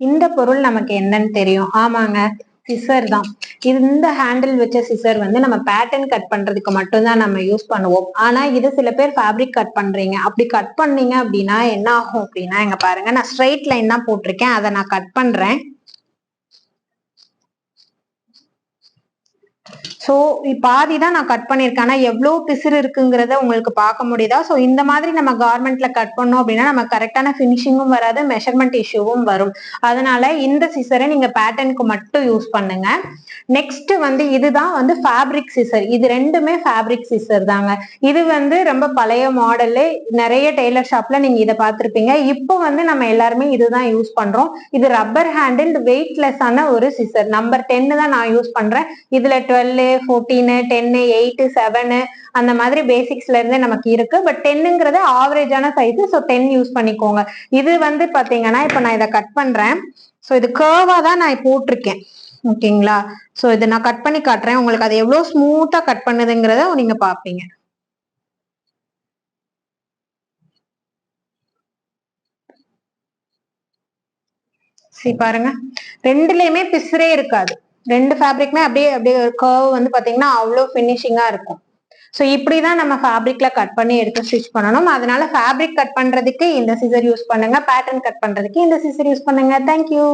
இந்த பொருள் நமக்கு என்னன்னு தெரியும். ஆமாங்க. சிசர் தான். இந்த ஹேண்டில் வச்ச சிசர் வந்து நம்ம பேட்டர்ன் கட் பண்றதுக்கு மட்டும்தான் நம்ம யூஸ் பண்ணுவோம். ஆனா இது சில பேர் ஃபேப்ரிக் கட் பண்றீங்க. அப்படி கட் பண்ணீங்க அப்படின்னா என்ன ஆகும் அப்படின்னா எங்க பாருங்க. நான் ஸ்ட்ரைட் லைன் தான் போட்டிருக்கேன். அதை நான் கட் பண்றேன். ஸோ பாதி தான் நான் கட் பண்ணியிருக்கேன். ஆனால் எவ்வளோ பிசிறு இருக்குங்கிறத உங்களுக்கு பார்க்க முடியுதா? ஸோ இந்த மாதிரி நம்ம கார்மெண்ட்ல கட் பண்ணோம் அப்படின்னா நம்ம கரெக்டான ஃபினிஷிங்கும் வராது மெஷர்மெண்ட் இஷ்யூவும் வரும். அதனால இந்த சிசரை நீங்க பேட்டர்னுக்கு மட்டும் யூஸ் பண்ணுங்க. நெக்ஸ்ட் வந்து இதுதான் வந்து ஃபேப்ரிக் சிசர் இது ரெண்டுமே ஃபேப்ரிக் சிசர் தாங்க. இது வந்து ரொம்ப பழைய மாடலு நிறைய டெய்லர் ஷாப்ல நீங்க இதை பார்த்துருப்பீங்க. இப்போ வந்து நம்ம எல்லாருமே இதுதான் யூஸ் பண்றோம். இது ரப்பர் ஹேண்டில் வெயிட்லெஸ்ஸான ஒரு சிசர் நம்பர் டென்னு தான் நான் யூஸ் பண்றேன். இதுல twelve fourteen ten eight seven அந்த மாதிரி பேசிக்ஸ்ல இருந்தே நமக்கு இருக்கு. பட் டென்னுங்கிறது ஆவரேஜான சைஸ் ஸோ டென் யூஸ் பண்ணிக்கோங்க. இது வந்து பாத்தீங்கன்னா இப்போ நான் இதை கட் பண்றேன். ஸோ இது கேர்வா தான் நான் போட்டிருக்கேன். ஓகேங்களா ஸோ இதை நான் கட் பண்ணி காட்டுறேன். உங்களுக்கு அது எவ்வளோ ஸ்மூத்தா கட் பண்ணுதுங்கிறத நீங்க பாப்பீங்க. சரி பாருங்க. ரெண்டுலயுமே பிசுறே இருக்காது. ரெண்டு ஃபேப்ரிக்குமே அப்படியே அப்படியே கர்வ் வந்து பாத்தீங்கன்னா அவ்வளோ ஃபினிஷிங்கா இருக்கும். ஸோ இப்படிதான் நம்ம ஃபேப்ரிக்ல கட் பண்ணி எடுத்து ஸ்டிச் பண்ணணும். அதனால ஃபேப்ரிக் கட் பண்றதுக்கு இந்த சிசர் யூஸ் பண்ணுங்க. பேட்டர்ன் கட் பண்றதுக்கு இந்த சிசர் யூஸ் பண்ணுங்க. தேங்க்யூ